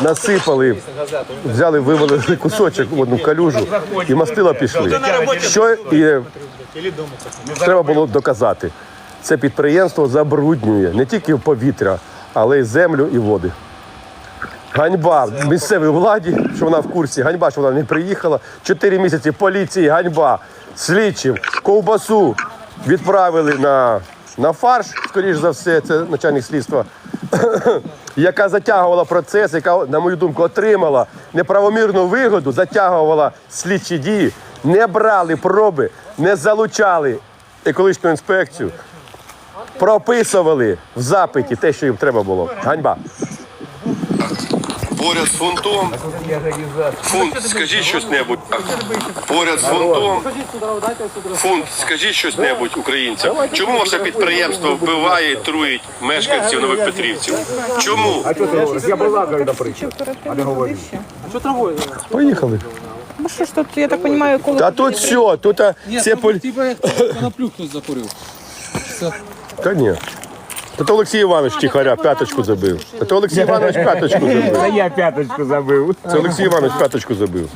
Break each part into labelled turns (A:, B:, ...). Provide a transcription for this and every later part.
A: насипали, взяли, вивели кусочок в одну калюжу і мастила пішли. Що і треба було доказати. Це підприємство забруднює не тільки повітря, але й землю і води. Ганьба місцевій владі, що вона в курсі, ганьба, що вона не приїхала. Чотири місяці поліції, ганьба, слідчим, ковбасу відправили на, на фарш, скоріш за все, це начальник слідства, яка затягувала процес, яка, на мою думку, отримала неправомірну вигоду, затягувала слідчі дії, не брали проби, не залучали екологічну інспекцію, прописували в запиті те, що їм треба було. Ганьба. Поряд з фунтом. Фунт, скажіть щось небудь. Поряд з фунтом. Фунт, скажіть щось небудь українцям. Чому ваше підприємство вбиває і труїть мешканців нових Петрівців? Чому?
B: А що ти говориш? Я балакаю, наприклад, а не говорю.
A: Поїхали.
C: Ну що ж тут, я так розумію, коли...
A: Та тут все, тут а, це полі...
D: Типа як коноплю хтось закурив.
A: Та ні. Та то Олексій Іванович тихаря п'яточку забив. Та то Олексій Іванович п'яточку забив.
B: Та я п'яточку забив.
A: Це Олексій Іванович п'яточку забив.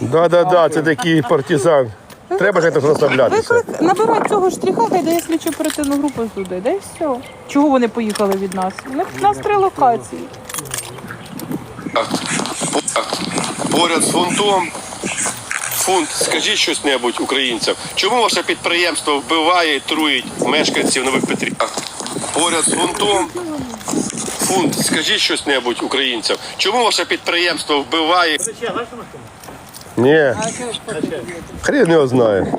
A: Да, да, да, це такий партизан. Треба ж якось розслаблятися.
C: Виклик, набирай цього штриха, хай дає слідчу оперативну групу туди, де і все. Чого вони поїхали від нас? У них у нас три локації.
A: Поряд з фунтом. Фунт, скажіть щось небудь українцям. Чому ваше підприємство вбиває і труїть мешканців нових Петрів? Поряд з фунтом. Фунт, скажіть щось небудь українцям. Чому ваше підприємство вбиває? Ні. Хрен його знає.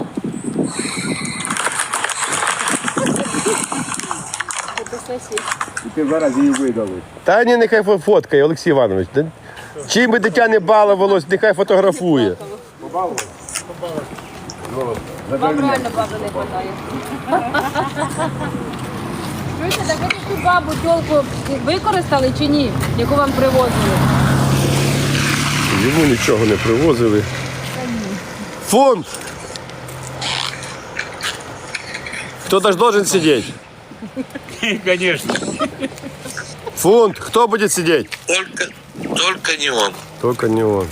B: Ти зараз її видали.
A: Та ні, нехай фоткає, Олексій Іванович. Чим би дитя не балувалось, нехай фотографує.
E: Вам реально баби не хватає. Чуєте, так ви цю бабу тілку використали чи ні, яку вам привозили?
A: Йому нічого не привозили. Фунт! Кто-то ж должен сидеть.
B: Звісно.
A: Фунт, кто будет сидеть?
F: Только, только не он.
A: Тільки не он.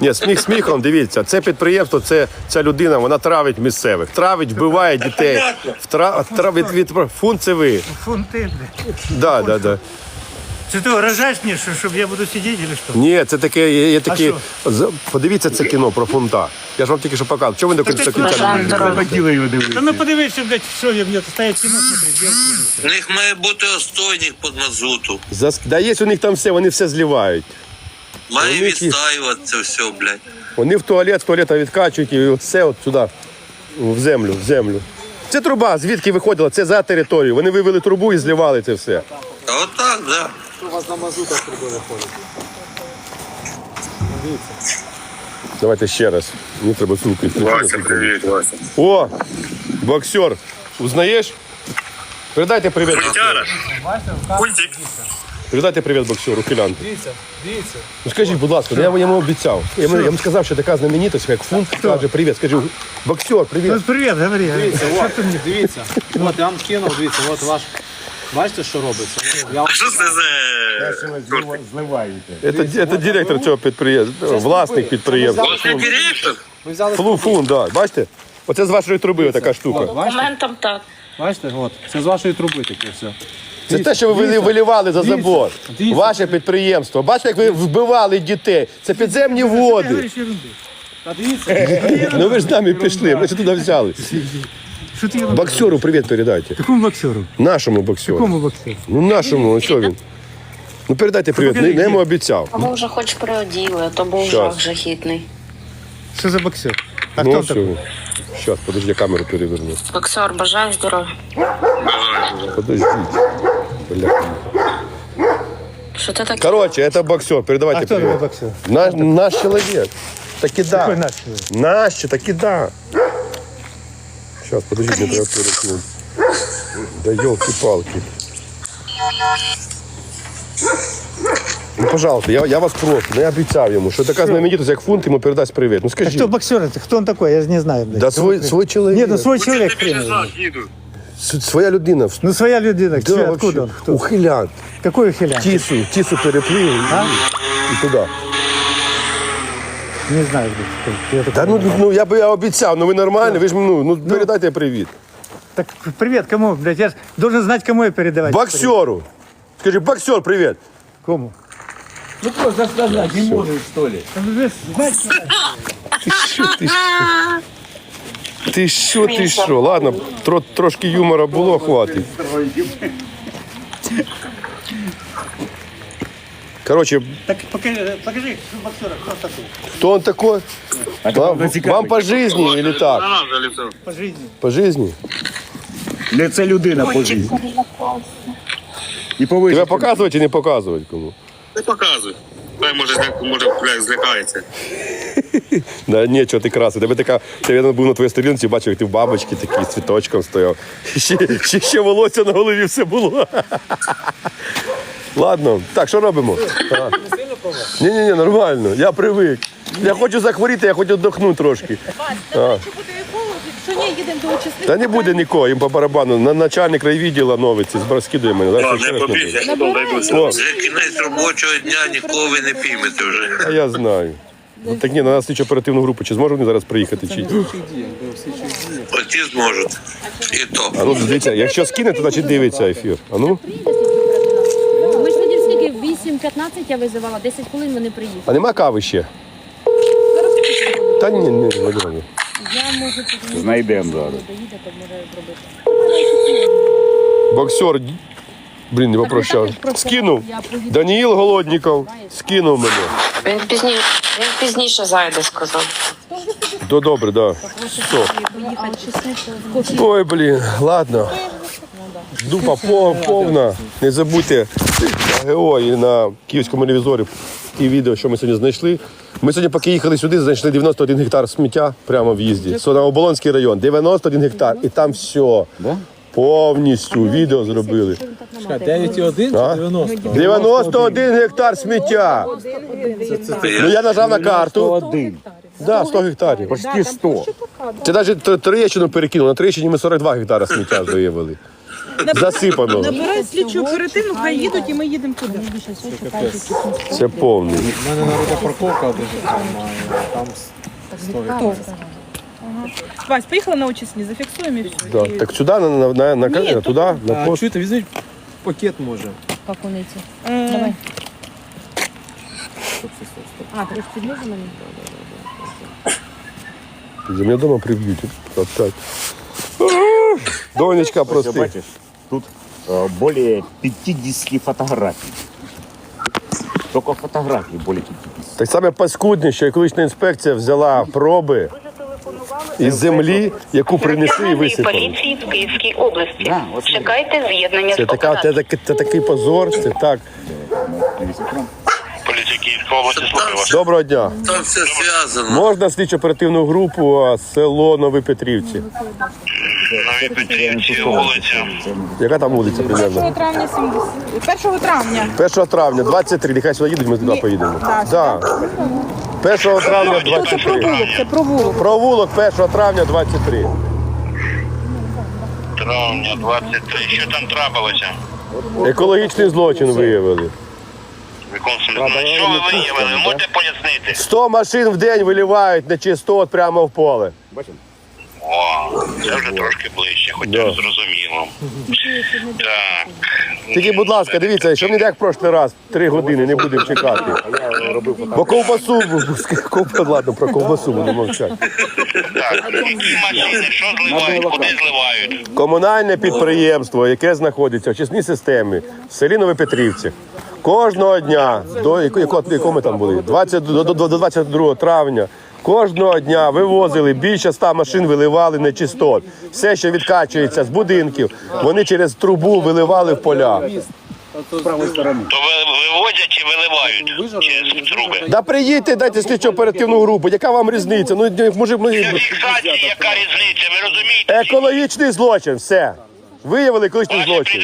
A: Ні, сміх сміхом, дивіться, це підприємство, це ця людина, вона травить місцевих, травить, вбиває дітей. Втра, тра, від, від, фунт це ви.
G: Фунты, блядь.
A: Да, да, да.
G: Ты ты угрожаешь мне, что, чтобы я буду сидеть или что?
A: Ні, це таке, є, є такі.
G: А
A: з- Подивіться це кіно про фунта. Я ж вам тільки що показав. Чому ви не до кінця? не дивитесь?
B: Хотіли його
G: Да
B: дивитися.
G: ну подивися, блядь, что я где-то стоять кино смотреть. я хуй.
F: У них має бути остойник під мазуту.
A: Зас- Да є у них там все, вони все зливають.
F: Має
A: У них
F: відстаюватися все, блядь.
A: Вони в туалет, з туалета відкачують і все от сюди, в землю, в землю. Це труба, звідки виходила, це за територію. Вони вивели трубу і зливали це все.
F: А отак, да.
A: Давайте ще раз. Мені треба
F: Вася, привіт, Вася.
A: О, боксер. Узнаєш? Передайте привіт.
F: Культик.
A: Передайте привіт боксеру, Кілян. Дивіться, дивіться. Ну скажіть, будь ласка, ну, я йому обіцяв. Я йому, я йому сказав, що така знаменитость, як фунт, каже привіт. Скажи, боксер, привіт.
G: Ну, привет, говори. говори.
H: От, дивіться, от я вам скинув, дивіться, от ваш. Бачите, що робиться? Я
F: А що це за...
B: Зливаєте.
A: Це, це директор цього підприємства, власник підприємства.
F: Власний директор?
H: ви взяли
A: Флу, фун, да. Бачите? Оце з вашої труби така штука.
E: Документом так.
H: Бачите, от, це з вашої труби таке все.
A: Це те, що ви вили- вилівали за забор. Ваше підприємство. Бачите, як ви вбивали дітей. Це підземні води.
H: Та дивіться,
A: Ну ви ж з нами пішли, ми ж туди взяли. Боксеру привіт передайте.
G: Какому боксеру?
A: Нашому боксеру.
G: Какому боксеру?
A: Ну нашому, що він? Ну передайте привіт, не, не йому обіцяв.
E: А ви вже хоч приоділи, а то був
A: Щас.
E: жах жахітний.
G: Что за боксер? А
A: ну
G: кто
A: все.
G: такой?
A: Зараз, подожди, я камеру переверну.
E: Боксер, бажаю здоров'я.
A: Подождите. Бля.
E: Що ти таке?
A: Короче, это боксер, передавайте
G: А кто такой
A: привет.
G: боксер?
A: Наш, наш человек. Таки да.
G: Какой наш человек?
A: Наш, таки да. Сейчас, подождите, мне треба перекнуть. Да елки-палки. Ну, пожалуйста, я, я вас прошу, ну, я обіцяв йому, що така знаменитость, як фунт, йому передасть привіт. Ну
G: А
A: скажіть.
G: кто боксер это? Кто он такой? Я не знаю. блядь.
A: Да свой, свой чоловік.
G: Нет, ну свой человек хрен. его знает.
A: Своя людина.
G: Ну, своя людина.
A: Да,
G: Кто, откуда он? Кто?
A: Ухилян.
G: Какой ухилян?
A: Тісу, тісу переплив і, і туди.
G: Не знаю. кто. Я
A: Та ну, ну я би я обіцяв, ну ви нормальні, ви ж ну, ну передайте привіт.
G: Так привет кому? Блядь, я ж должен знать, кому я передавать.
A: Боксеру. Скажи, боксер, привіт.
G: Кому?
B: Ну просто сказать не можешь, что ли?
A: Ти що, ти що? Ти що, ти що? Ладно, тро, трошки юмора було, хватить. Короче,
G: Так покажи, покажи боксера, кто такой
A: кто он такой? Вам, вам по жизни или так?
F: На же лицо.
G: по жизни.
A: По жизни?
B: Не це людина по житті. І.
A: Тебе показувати чи не показувати кому?
F: Не показуй. Хай може, зля- може, бля, злякається.
A: Да, ні, чого ти красив. Тебе така, ти я був на твоїй сторінці, бачив, як ти в бабочці такий з цвіточком стояв. Ще, ще, ще волосся на голові все було. Ладно, так, що робимо? Ні, ні, ні, нормально. Я привик. Я хочу захворіти, я хочу віддохнути трошки.
C: Ні, їдемо до учасників.
A: Та не буде нікого, їм по барабану. На начальник райвідділа новий, ці скидує мене. Ще
F: не побіг, я. Вже кінець робочого дня, нікого ви не піймете вже.
A: А я знаю. Ну, так ні, на нас слідчо оперативну групу. Чи зможуть вони зараз приїхати? Чи?
F: Оті зможуть. І то.
A: А ну дивіться, якщо скинете, значить дивиться ефір. А ну?
E: Ми ж тоді скільки? 8-15 я визивала, 10 хвилин вони приїхали.
A: А нема кави ще? Та ні, ні, ні, Владимир.
E: Я можу тут
B: Знайдемо зараз.
E: доїде, то може зробити.
A: Боксер, блін, не попрощав. Скинув. Даніїл Голодніков скинув мене.
I: Він пізніше, він пізніше зайде, сказав.
A: То добре, да. Все. Ой, блін, ладно. Дупа пов- повна. Не забудьте на ГО і на київському ревізорі ті відео, що ми сьогодні знайшли. Ми сьогодні, поки їхали сюди, знайшли 91 гектар сміття прямо в їзді. Це на Оболонський район. 91 гектар. І там все. Повністю відео зробили.
H: 9,1
A: А?
H: чи 90?
A: 91 гектар сміття. Ну я нажав на карту.
B: Один.
A: Да, 100 гектарів.
B: Почти 100.
A: Це навіть Троєщину перекинув. На Троєщині ми 42 гектара сміття виявили. Засипано.
C: Набирай слідчу оперативну, хай їдуть і ми їдемо туди.
A: Це повний.
H: У мене народна парковка дуже там, а там 100 гектарів.
C: Вась, поїхали на очисні, зафіксуємо і все.
A: Да.
C: І-
A: Так сюди, на, на, на, на,
C: Ні,
A: туди, на
H: А
A: пост.
H: чуєте, візьміть пакет може.
E: Пакуниці.
C: М,
E: Давай. А, трошки знизу мені?
A: За мене вдома приб'ють. От так. Донечка
B: Ось,
A: прости.
B: бачиш, тут е, более 50 фотографій. Тільки фотографій более 50.
A: Так саме паскудніше, екологічна інспекція взяла проби із землі, яку принесли і висипали.
I: поліції в Київській області.
B: Да, от смотри.
I: Чекайте з'єднання
A: Це,
I: з
A: така, це, так- це такий позор, це так.
F: Поліція Київської області, слухаю вас.
A: Доброго дня.
F: Там все зв'язано.
A: Можна слідчо оперативну групу а, село Нові Петрівці.
F: Нові Петрівці, вулиця.
A: Яка там вулиця
C: 1 травня 70. 1 травня.
A: 1 травня, 23, нехай сюди їдуть, ми туди поїдемо. Да. 1 травня
C: Це
A: 23.
C: провулок, це провулок.
A: Провулок 1 травня 23.
F: Травня 23. Що там трапилося?
A: Екологічний злочин виявили.
F: Що ви виявили? Можете пояснити?
A: 100 машин в день виливають нечистот прямо в поле.
F: О, це вже трошки ближче, хоча
A: Да.
F: зрозуміло. Так.
A: Тільки, будь ласка, дивіться, щоб не як прошлий раз, три години не будемо чекати. Бо ковбасу, ковбасу, ладно, про ковбасу буду мовчати.
F: Так, які машини, що зливають, куди зливають?
A: Комунальне підприємство, яке знаходиться в чесній системі в селі Новопетрівці. Кожного дня, до яко- яко- якого ми там були? 20, до, до, до 22 травня. Кожного дня вивозили більше 100 машин, виливали нечистот. Все, що відкачується з будинків, вони через трубу виливали в поля.
F: То вивозять чи виливають через труби?
A: Да приїдьте, дайте слідчо оперативну групу. Яка вам різниця? Ну може ми
F: Це фіксація, яка різниця, ви розумієте?
A: екологічний злочин. Все виявили екологічний злочин.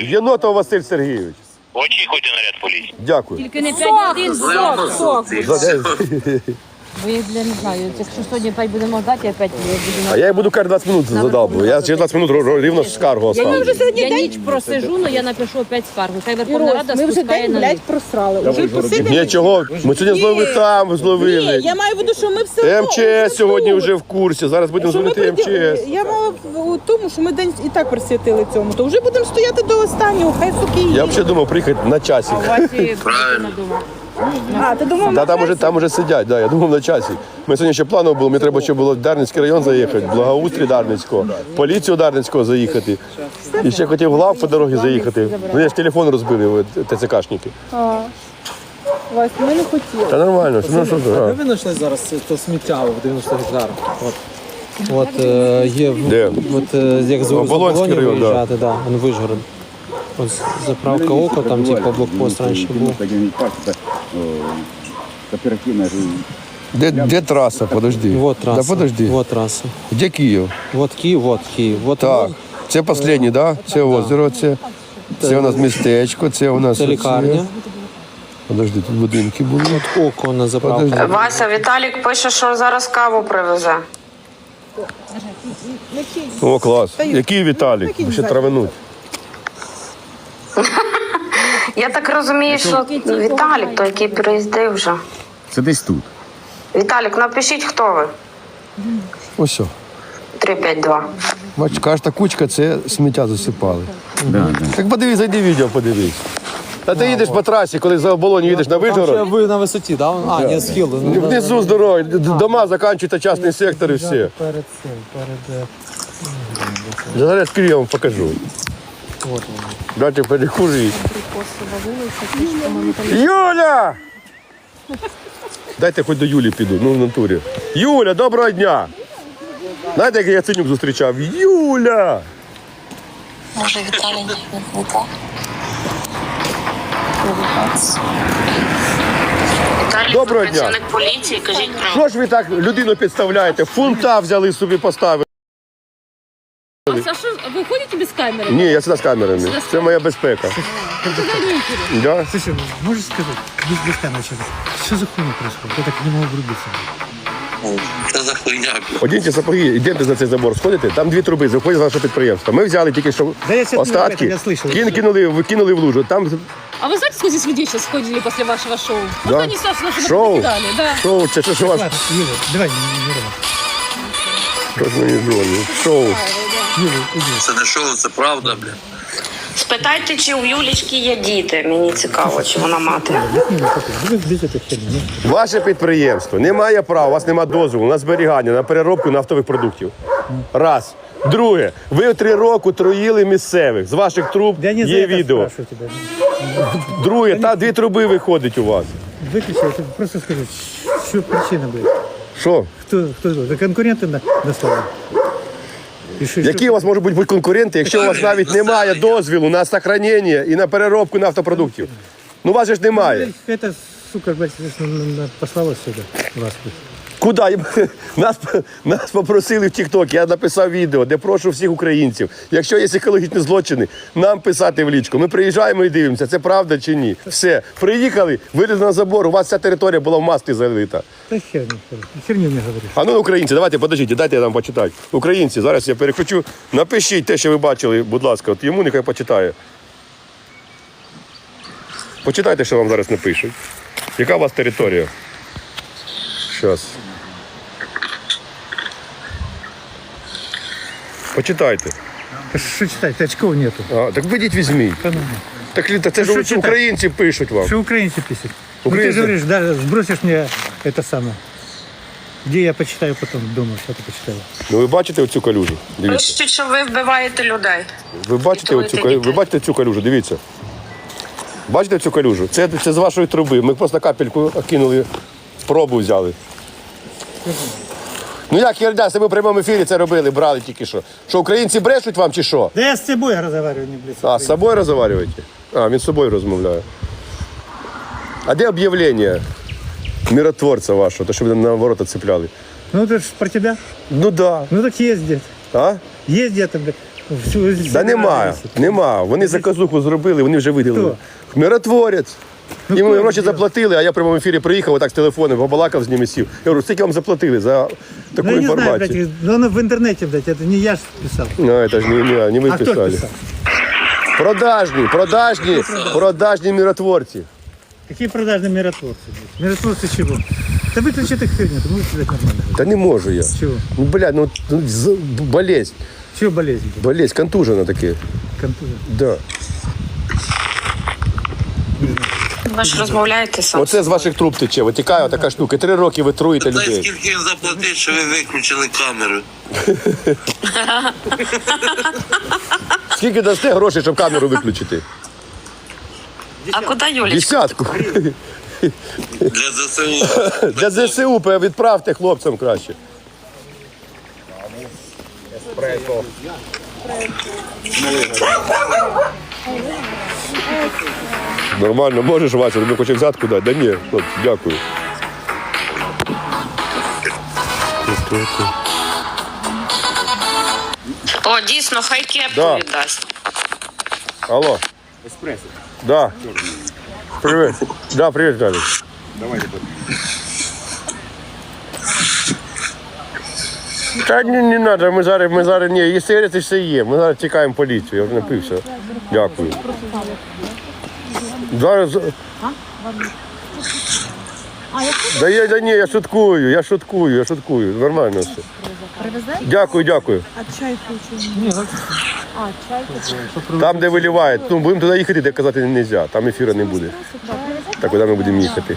A: Єнотов Василь Сергійович.
F: Очікуйте наряд поліції.
A: Дякую.
E: Тільки не 5-1, сок, сок. Бо я я не знаю, якщо сьогодні опять будемо ждати, я опять буду
A: А я буду кожні 20 минут задалбую. Я через 20 минут ро- рівно скаргу оставлю.
E: Я ніч просижу, але я напишу опять скаргу. Хай Верховна Рада
C: Ми вже
E: спускає
C: день,
E: на
C: блядь,
E: них.
C: просрали. Уже посидимо.
A: Нічого, ми сьогодні зловили там,
C: Ні,
A: зловили.
C: я маю в виду, що ми все одно
A: МЧС сьогодні вже в курсі. Зараз будемо
C: Що ми
A: дзвонити МЧС.
C: Я мала в у тому, що ми день і так присвятили цьому. То вже будемо стояти до останнього, хай суки
A: Я
C: їдуть.
A: взагалі думав приїхати на часі.
E: Правильно. Дома.
C: А, ти думав,
A: Да, там уже там уже сидять, да, я думав на часі. Ми сьогодні ще планово було, мені треба ще було в Дарницький район заїхати, благоустрій Дарницького, поліцію Дарницького заїхати. І ще хотів в глав по дорозі заїхати. Ну я ж телефон розбили, ТЦКшники.
C: Вась, ми не хотіли.
A: Та нормально, ну що
H: Де
A: а?
H: ви знайшли зараз це- це сміття в 90 гектарах? От, от е, є в-
A: Де?
H: От, е, як з
A: Оболонський район, да.
H: виїжджати, да. он Вижгород. Заправка око, там типу блокпост раніше був.
B: Кооперативна
A: Де, де траса? Подожди.
H: Вот траса.
A: Да подожди.
H: Вот траса.
A: Де Київ?
H: Вот Київ, вот Київ. Вот
A: Так.
H: ну,
A: Це останнє, да? Це озеро, це, це у нас містечко, це у нас.
H: це
A: оце.
H: лікарня.
A: Подожди, тут будинки були.
H: От око на заправку.
A: Подожди.
I: Вася, Віталік пише, що зараз каву привезе.
A: О, клас. Який Віталік? Ще травануть.
I: Я так розумію, що Віталік, той, який приїздив вже.
B: Це десь тут.
I: Віталік, напишіть, хто ви.
A: Ось. що.
I: 352.
A: Бач, кожна кучка це сміття засипали.
B: Да, да.
A: Так подивись, зайди відео, подивись. Та ти їдеш по трасі, коли за оболонь їдеш на
H: Там ще ви на висоті, да? А, ні, схил. Ну,
A: внизу з дороги, д- дома закінчуються, частний сектор і все.
H: Перед цим, перед... е,
A: Зараз я вам покажу. Дайте перекурити. Юля! Дайте хоч до Юлі піду, ну в натурі. Юля, доброго дня! Знаєте, як я Яценюк зустрічав? Юля!
I: Може, Віталій Віталій,
A: Доброго дня.
I: працівник поліції, кажіть про
A: Що ж ви так людину підставляєте? Фунта взяли собі поставили.
E: Саша, ви ходите без камери?
A: Ні, я сюди з камерами. Це моя безпека. Да?
G: Слушай, можешь сказать, без, без камеры что Что за хуйня происходит? Я так не могу врубиться.
F: Це за хуйня.
A: Одіньте сапоги, йдете за цей забор, сходите, там дві труби, заходять з нашого підприємства. Ми взяли тільки що
G: Да я сейчас
A: остатки,
G: я слышал.
A: кин, кинули, в- кинули в лужу. Там
E: А вы знаете, сколько здесь людей сейчас ходили после вашего шоу?
A: Да.
E: Вот они, собственно, чтобы
A: Шоу?
E: покидали, да.
A: шоу, це що, що ваш
G: Ладно, Юля, давай, не, не, не,
A: що ж мені дзвонить? Шоу.
F: Це не шоу, це правда, бля.
I: Спитайте, чи у Юлічки є діти. Мені цікаво, чи вона мати.
G: без, без этой херни. не?
A: Ваше підприємство не має права, у вас немає дозволу на зберігання, на переробку нафтових продуктів. Раз. Друге, ви три роки троїли місцевих. З ваших труб
G: Я не за
A: є
G: это
A: відео.
G: спрашиваю тебя.
A: Друге, та дві труби виходить у вас.
G: Выключи, это просто скажи, что причина, блядь?
A: Що?
G: Кто, кто, это конкуренты на, дослали?
A: Які у вас можуть бути конкуренти, якщо у вас навіть немає дозвілу на сохранення і на переробку нафтопродуктів? Ну, у вас же ж немає.
G: Це, сука, блядь, на- на-
A: Куди? Нас, нас попросили в TikTok, я написав відео, де прошу всіх українців. Якщо є екологічні злочини, нам писати в лічку. Ми приїжджаємо і дивимося, це правда чи ні. Все, приїхали, вилізли на забор, у вас вся територія була в масті залита.
G: Херню, херню. херню мне.
A: А ну, українці, давайте, подождіть, дайте я вам почитати. Українці, зараз я переключу. Напишіть те, що ви бачили, будь ласка, от йому нехай почитає. Почитайте, що вам зараз напишуть. Яка у вас територія? Щас. Почитайте.
G: Да Что читать? Очков нету.
A: А, так ведіть візьміть.
G: Да ну,
A: Так ли- та це
G: Що
A: ж
G: читати?
A: українці пишуть вам.
G: Что украинцы пишут? Ну, ты
A: Украинцы.
G: же говоришь, да, сбросишь мне это самое. Где я почитаю потом дома, что ты почитала.
A: Ну ви бачите оцю калюжу? Дивіться.
I: Пишуть, що ви вбиваєте людей.
A: Ви бачите
I: Підтримуйте
A: оцю калюжу?
I: дітей.
A: Ви бачите цю калюжу? Дивіться. Бачите цю калюжу? Це, це з вашої труби. Ми просто капельку кинули, пробу взяли. Ну як це ми в прямому ефірі це робили, брали тільки що. Що українці брешуть вам чи що?
G: Да я с тобой разговариваю, не блядь.
A: А, з собою розмовляєте? А, він з собою розмовляє. А де об'явлення миротворця вашого, то що ви на ворота цепляли?
G: Ну это ж про тебя.
A: Ну да.
G: Ну так где
A: А?
G: Есть где-то, блядь. Всю-
A: Да немає, нема. Вони заказуху зробили, вони вже виділили. Миротворець. Йому гроші заплатили, а я в прямому ефірі приїхав, отак з телефону, побалакав з ними сів. Я говорю, скільки вам заплатили за таку
G: Ну, я не знаю,
A: інформацію?
G: блядь, но оно в интернете, блядь, это не я ж писал.
A: Ну, это ж не, не, не ви
G: А кто ж
A: писали.
G: писал?
A: Продажні, продажні, продажні миротворці.
G: Какие продажные миротворцы, блядь? Миротворцы чего? Да выключи эту херню, ты можешь сказать нормально. блядь?
A: Та не можу я.
G: Чего?
A: Ну, блядь, ну, ну з- болезнь,
G: Чего болезнь, блядь?
A: болезнь, контужена таке.
G: Контузия.
A: Да.
I: Ви ж розмовляєте сам.
A: Оце з ваших труб тече, витікає така штука. Три роки ви труїте
F: Дай
A: людей.
F: скільки він заплатив, що ви виключили камеру.
A: Скільки дасте грошей, щоб камеру виключити?
I: А куди Юлічка?
A: Десятку.
F: Для ЗСУ.
A: Для ЗСУ відправте хлопцям краще. Нормально, можеш, Вася, тобі хоче взятку дати? Да ні, хлопці, дякую.
I: О, дійсно, хай кепку
A: Да.
I: віддасть.
A: Алло.
B: Еспресо.
A: Да. Привет. Да, привет, Виталий.
B: Давайте.
A: Та ні, не треба, ми зараз, ми зараз, ні, і сигарети все є. Ми зараз тікаємо поліцію, я вже напився. Дякую. Зараз. Да, я, да ні, я шуткую, я шуткую, я шуткую. Нормально все. Дякую, дякую.
C: А чай хочу. А, чай хочу.
A: Там, де виливають, ну будемо туди їхати, де казати не можна, там ефіру не буде. Так, куди ми будемо їхати?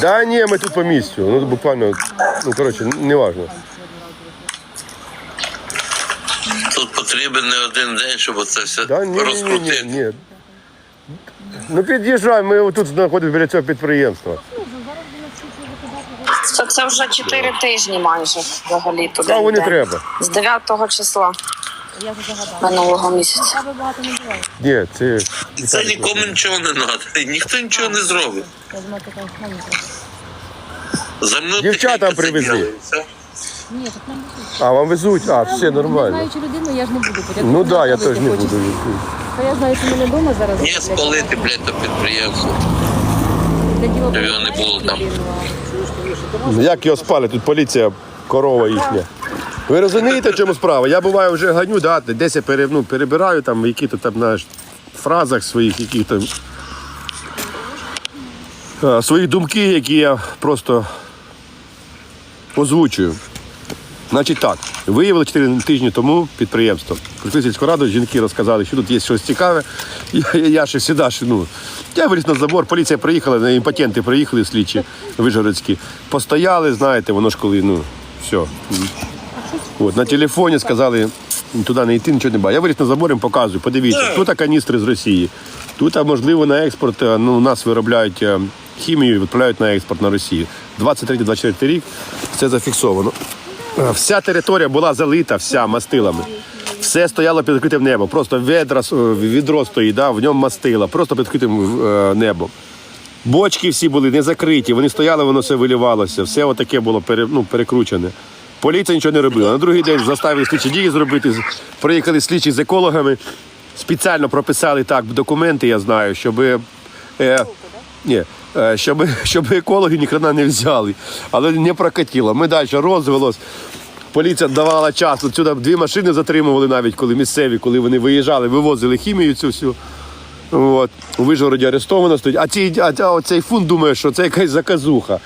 A: Да ні, ми тут по місцю. Ну буквально, ну коротше, не важно.
F: Тут потрібен не один день, щоб це все
A: Да, ні, ні, ні, ні, ні. Ну під'їжджай, ми тут знаходимося біля цього підприємства.
I: Це, це вже 4 тижні майже взагалі туди.
A: Каву не
I: йде.
A: треба.
I: З 9 числа минулого місяця.
A: Ні, це
F: Це нікому нічого не треба. Ніхто нічого не зробить. За мною
A: Дівчатам
F: тихенько
A: привезли.
F: Сиділи, все.
A: а вам везуть? А, все нормально.
E: Знаючи людину, я ж не буду.
A: Ну так, да, я теж не буду.
E: Та я знаю, що мене вдома зараз.
F: Ні, спалити, блядь, то підприємство. Щоб його не було там.
A: Як його спали? Тут поліція, корова їхня. Ви розумієте, в чому справа? Я буваю вже ганю, да, десь я пере, ну, перебираю там які-то там знаєш, фразах своїх, які там е, свої думки, які я просто озвучую. Значить так, виявили 4 тижні тому підприємство. Прийшли сільську раду, жінки розказали, що тут є щось цікаве. Я, я, ще ж, ну, я виліз на забор, поліція приїхала, імпотенти приїхали слідчі вижгородські. Постояли, знаєте, воно ж коли, ну, все. От, на телефоні сказали, туди не йти, нічого не бачу. Я виліз на забор, їм показую, подивіться, тут каністри з Росії. Тут, можливо, на експорт, ну, у нас виробляють хімію і відправляють на експорт на Росію. 23-24 рік це зафіксовано. Вся територія була залита, вся мастилами. Все стояло під відкритим небом. Просто ведра, е, відро стоїть, да, в ньому мастила, просто під відкритим е, небом. Бочки всі були не закриті, вони стояли, воно все вилівалося, все отаке було пере, ну, перекручене. Поліція нічого не робила. На другий день заставили слідчі дії зробити. Приїхали слідчі з екологами, спеціально прописали так документи, я знаю, щоб. Е, ні, е, щоб, щоб екологи ніхрена не взяли. Але не прокатило. Ми далі розвелось. Поліція давала час. Отсюди дві машини затримували навіть, коли місцеві, коли вони виїжджали, вивозили хімію цю всю. От. У Вижгороді арестовано стоїть. А, ці, а, а оцей фунт думає, що це якась заказуха.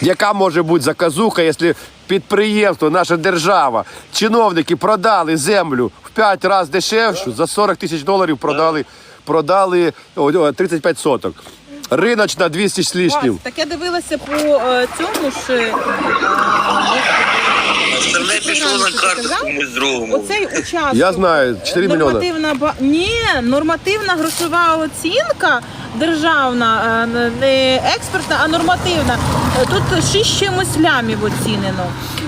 A: Яка може бути заказуха, якщо підприємство, наша держава, чиновники продали землю в 5 разів дешевшу, за 40 тисяч доларів продали, продали о, о, 35 соток. Риночна 200 з лишнім.
C: Так я дивилася по е, цьому ж. е,
F: Остальне пішло на карту комусь другому.
C: Оцей участок.
A: Я знаю, 4 мільйони.
C: Нормативна ба... Ні, нормативна грошова оцінка державна, е, не експертна, а нормативна. Е, Тут 6 чимось лямів оцінено.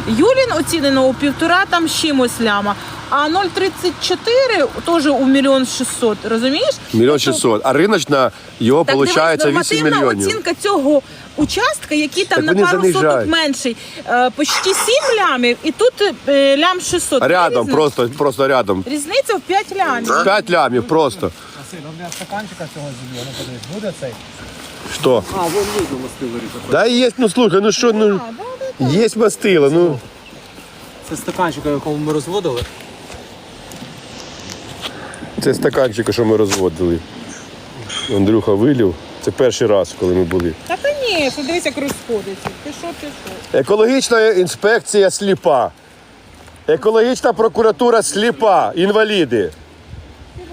C: Юлін оцінено у півтора там з чимось ляма. А 0,34 теж у мільйон 600, розумієш?
A: Мільйон шістсот. А риночна його
C: Так,
A: виходить
C: дивись,
A: 8
C: нормативна
A: мільйонів.
C: оцінка цього участка, який там
A: Так
C: на пару
A: занижають.
C: соток менший, е, почти 7 лямів, і тут е, лям 600.
A: Рядом,
C: Різниця-
A: просто, просто рядом.
C: Різниця в 5 лямів.
A: 5 лямів просто.
H: Василь, ну для стаканчика цього зіб'є, ну подивись, буде цей?
A: Що?
D: А, вон видно мастили різати.
A: Да є, ну слухай, ну що, ну, є мастила, ну.
H: Це стаканчика, якому ми розводили.
A: Це стаканчики, що ми розводили. Андрюха вилів. Це перший раз, коли ми були.
C: Та звісно, дивись, як розходиться. Ти що, ти що?
A: Екологічна інспекція сліпа. Екологічна прокуратура сліпа. Інваліди.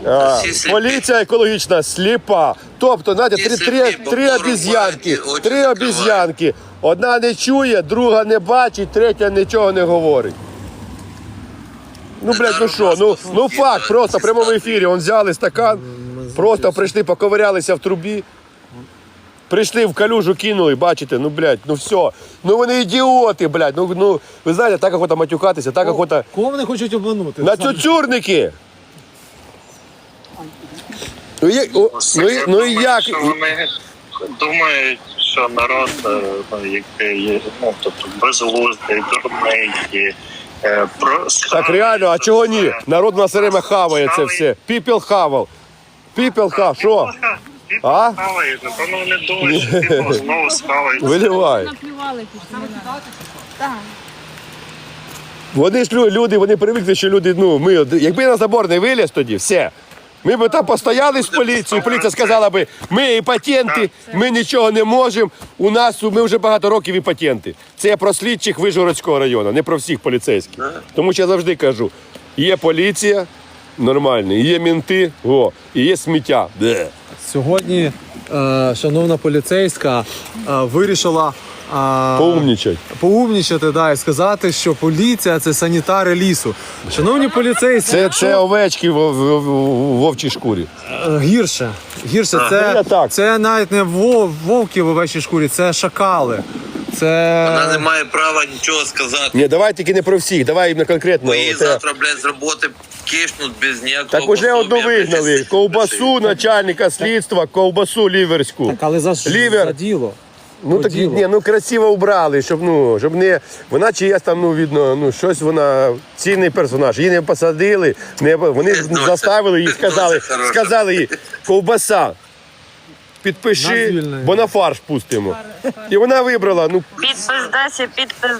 A: А, поліція екологічна сліпа. Тобто, знаєте, три, три, три обіз'янки. Три обіз'янки. Одна не чує, друга не бачить, третя нічого не говорить. Ну, блядь, ну що, ну, ну факт, просто в прямому ефірі. Он взяли стакан, просто прийшли, поковирялися в трубі. Прийшли в калюжу, кинули, бачите, ну блядь, ну все. Ну вони ідіоти, блядь. Ну, ну ви знаєте, так охота матюкатися, так охота.
H: Кого вони хочуть обманути?
A: На цюцюрники! Ну, є, о, ну, і- ну і як?
F: Що вони думають, що народ, е, ну, який є, ну, тобто безглуздий, дурний, і, про
A: Так реально, а чого ні? Народ на все время хаває це все. Піпіл хавав. Піпіл хав, що? А?
F: Схавають, напевно, вони думають, що типу знову схавають.
A: Виливай.
E: Наплювали пішли.
A: Вони ж лю- люди, вони привикли, що люди, ну, ми, якби на забор не виліз тоді, все. Ми б там постояли з поліцією, поліція сказала би, ми іпатенти, ми нічого не можемо. У нас ми вже багато років іпатенти. Це я про слідчих Вижгородського району, не про всіх поліцейських. Тому що я завжди кажу: є поліція нормальна, є мінти, о, і є сміття. Де.
H: Сьогодні е, шановна поліцейська е, вирішила е,
A: Поумнічать.
H: поумнічати да, і сказати, що поліція це санітари лісу. Шановні поліцейські,
A: Це, це овечки в, в, в, в вовчій шкурі.
H: е, гірше. Гірше,
A: я
H: це,
A: так.
H: це навіть не вов, вовки в овечій шкурі, це шакали. Це
J: Вона не має права нічого сказати.
A: Ні, давай тільки не про всіх, давай іменно конкретно.
J: Бо її
A: Оте-
J: завтра, блядь, з роботи кишнуть без ніякого.
A: Так уже одну
J: пособія, блядь,
A: вигнали. Ковбасу начальника слідства, ковбасу ліверську.
H: так, але за, ж-
A: Лівер.
H: за діло.
A: Ну так ні, ну красиво убрали, щоб ну щоб не вона чиясь там, ну видно, ну щось вона цінний персонаж. Її не посадили, не вони заставили її, сказали, сказали їй, ковбаса. Підпиши, бо на фарш пустимо. І вона вибрала. Ну
I: Підпис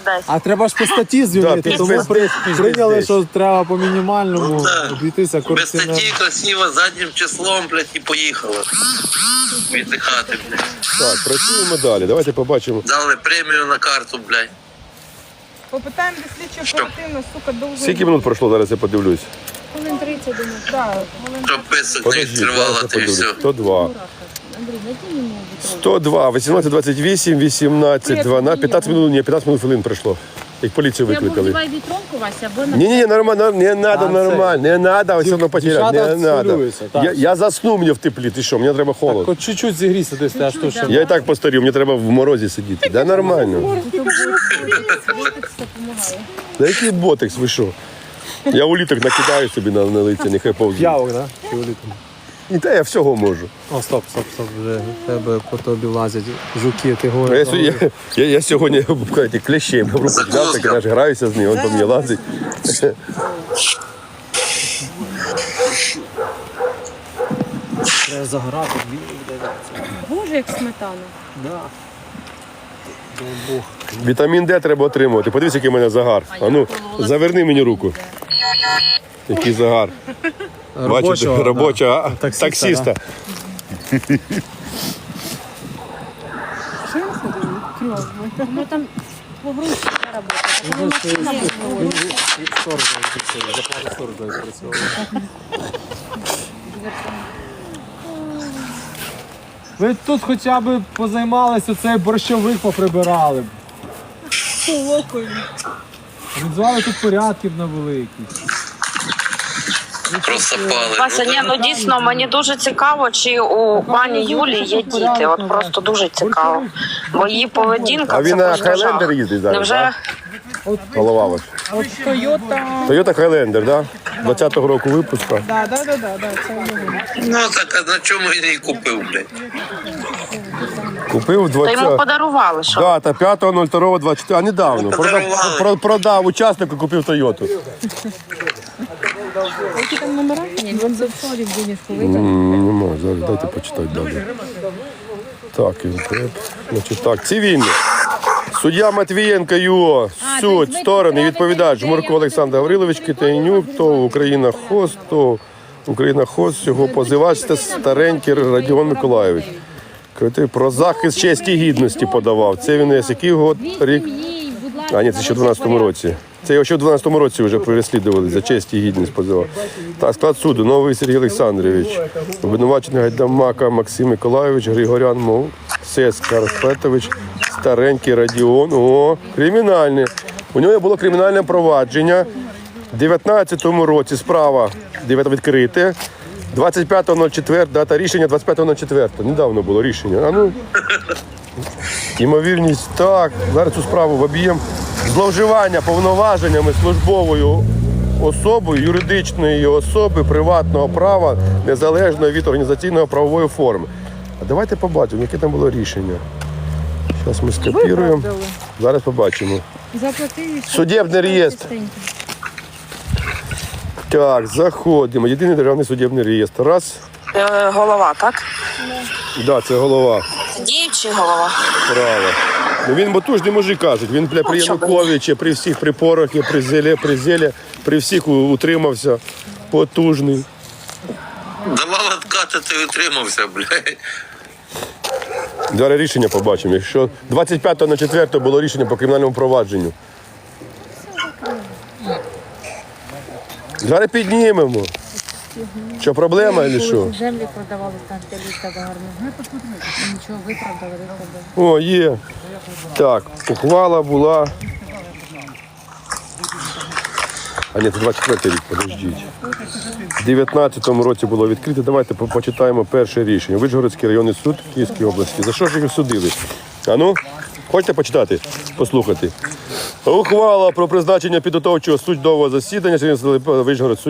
I: десі.
H: А треба ж по статті звільнити,
A: Да,
H: тому при, прийняли, що треба по мінімальному
J: Ну, да.
H: обійтися
J: Без
H: корупційним.
J: статті красиво заднім числом, блядь, і поїхала. Віддихати, блядь.
A: так, працюємо далі. Давайте побачимо.
J: Дали премію на карту, блядь.
C: Попитаємо до слідчо оперативно, сука, довго.
A: Скільки минут пройшло, зараз я подивлюсь.
E: Хвилин 30, думаю.
C: Так,
J: Щоб писок не
A: Подожди, зараз я
J: ти і все.
A: подивлюсь. 102.
E: Андрій, знайди мені
A: 102, 18, 28, 18, 12, 15 минут, ні, 15 минут хвилин пройшло. Як поліцію викликали.
E: вдівай вітронку, Вася, або на
A: Ні, ні, нормально, не надо,
H: це-
A: нормально, не надо, ось воно потеряти,
H: дівчата
A: не надо.
H: хвилюються, так.
A: Я, я засну мені в теплі, ти що, мені треба холод.
H: Хоч чуть-чуть зігрійся десь, аж то що.
A: Я і так постарів, мені треба в морозі сидіти. Да нормально. Да який ботекс, ви що? Я уліток накидаю собі на, на лиця, нехай повзуть.
H: Явок, да? Чи улітом?
A: І та я всього можу.
H: О, стоп, стоп, стоп, вже в тебе по тобі лазять жуки, ти
A: А Я,
H: говориш.
A: сьо- я, я, я сьогодні кажете, клещем в руку взяв, так я ж граюся з ним, він по мені лазить.
H: Треба заграти,
E: Боже, як сметана.
H: Да.
A: Вітамін Д треба отримувати. Подивись, який у мене загар. А ну, заверни мені руку. Який загар. Бачите,
H: Робочого, да.
A: робоча а,
H: Таксиста,
A: таксиста.
E: Ну там погрузка робота. Так вона
H: Ви тут хоча б позаймалися, цей борщовик поприбирали. б. Відзвали тут порядків на великий.
J: Просапали.
I: Вася, ні, ну дійсно мені дуже цікаво, чи у пані Юлі є діти. От просто дуже цікаво. Бо її поведінка
A: А він на. Хайлендер їздить зараз,
I: Невже
A: так? Голова ваш.
C: Тойота.
A: Toyota Highlander, да? 20-го року випуску.
C: Да, да, да, да, да, це його.
J: Ну так а на чому він її купив, блядь?
A: Купив 20...
I: Та йому подарували, що
A: Дата 5.02.24, а недавно. Продав,
J: Подарували.
A: про- продав учаснику, купив Тойоту.
C: Які там номера?
E: Ні, він за входів денежку
A: М, Нема, зараз дайте почитати далі. Так, він треба. Значить так, цивільний. Суддя Матвієнка ЮО, суд, сторони, відповідач Жмурко Олександр Гаврилович, Китайнюк, то Україна Хост, то Україна Хост, його позивач це старенький Радіон Миколайович. Крити Про захист честі і гідності подавав. Це він ось який год, рік. А ні, це ще в 12-му році. Це його ще в 12-му році вже переслідували за честь і гідність позивав. Так, склад суду, новий Сергій Олександрович, обвинувачений Гайдамака Максим Миколайович, Григорян Мовсес Карпетович, старенький Радіон. О, кримінальне. У нього було кримінальне провадження. У 19-му році справа 9 відкрите. 25.04, дата рішення 25.04. Недавно було рішення. А ну, Ймовірність так. Зараз цю справу в об'єм зловживання повноваженнями службовою особою юридичної особи приватного права незалежно від організаційної правової форми. А давайте побачимо, яке там було рішення. Зараз ми скопіруємо. Зараз побачимо. Судебний реєстр. Так, заходимо. Єдиний державний судебний реєстр. Раз.
I: Е, голова, так?
A: Да, це голова.
I: Діючий голова.
A: Право. Ну він потужний мужик кажуть. Він бля, при
I: що.
A: Януковичі, при всіх при порохі, при зелі, при зелі, при всіх утримався. Потужний.
J: Давав откати, ти утримався, блядь.
A: Зараз рішення побачимо. Якщо 25 на 4 було рішення по кримінальному провадженню. Зараз піднімемо. Що проблема чи що?
E: Землі продавали там літа гарно. Нічого виправдали, виправдали.
A: О, є. Так, ухвала була. А ні, це 24 рік, подождіть. У 19-му році було відкрите. Давайте почитаємо перше рішення. Вишгородський районний суд Київської області. За що ж їх судили? А ну, хочете почитати? Послухати. Ухвала про призначення підготовчого судового засідання Вишгород суд